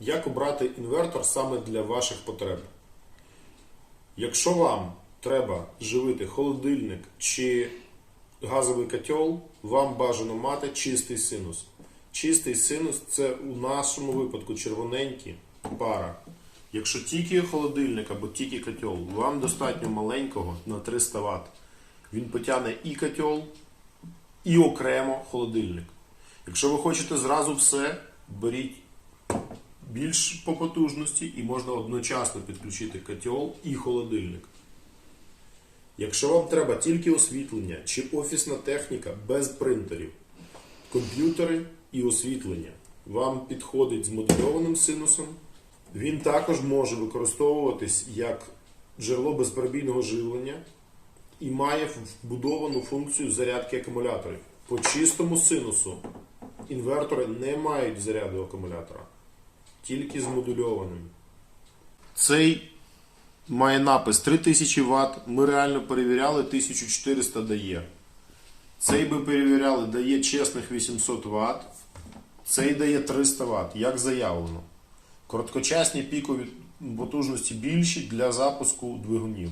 Як обрати інвертор саме для ваших потреб? Якщо вам треба живити холодильник чи газовий котел, вам бажано мати чистий синус. Чистий синус це у нашому випадку червоненький пара. Якщо тільки холодильник або тільки котел, вам достатньо маленького на 300 Вт. Він потягне і котел, і окремо холодильник. Якщо ви хочете зразу все, беріть більш по потужності і можна одночасно підключити котел і холодильник. Якщо вам треба тільки освітлення чи офісна техніка без принтерів, комп'ютери і освітлення, вам підходить з модульованим синусом. Він також може використовуватись як джерело безперебійного живлення і має вбудовану функцію зарядки акумуляторів. По чистому синусу інвертори не мають заряду акумулятора, тільки змодульованим. Цей має напис 3000 Вт. Ми реально перевіряли 1400 дає. Цей би перевіряли, дає чесних 800 Вт. Цей дає 300 Вт, як заявлено. Короткочасні пікові потужності більші для запуску двигунів.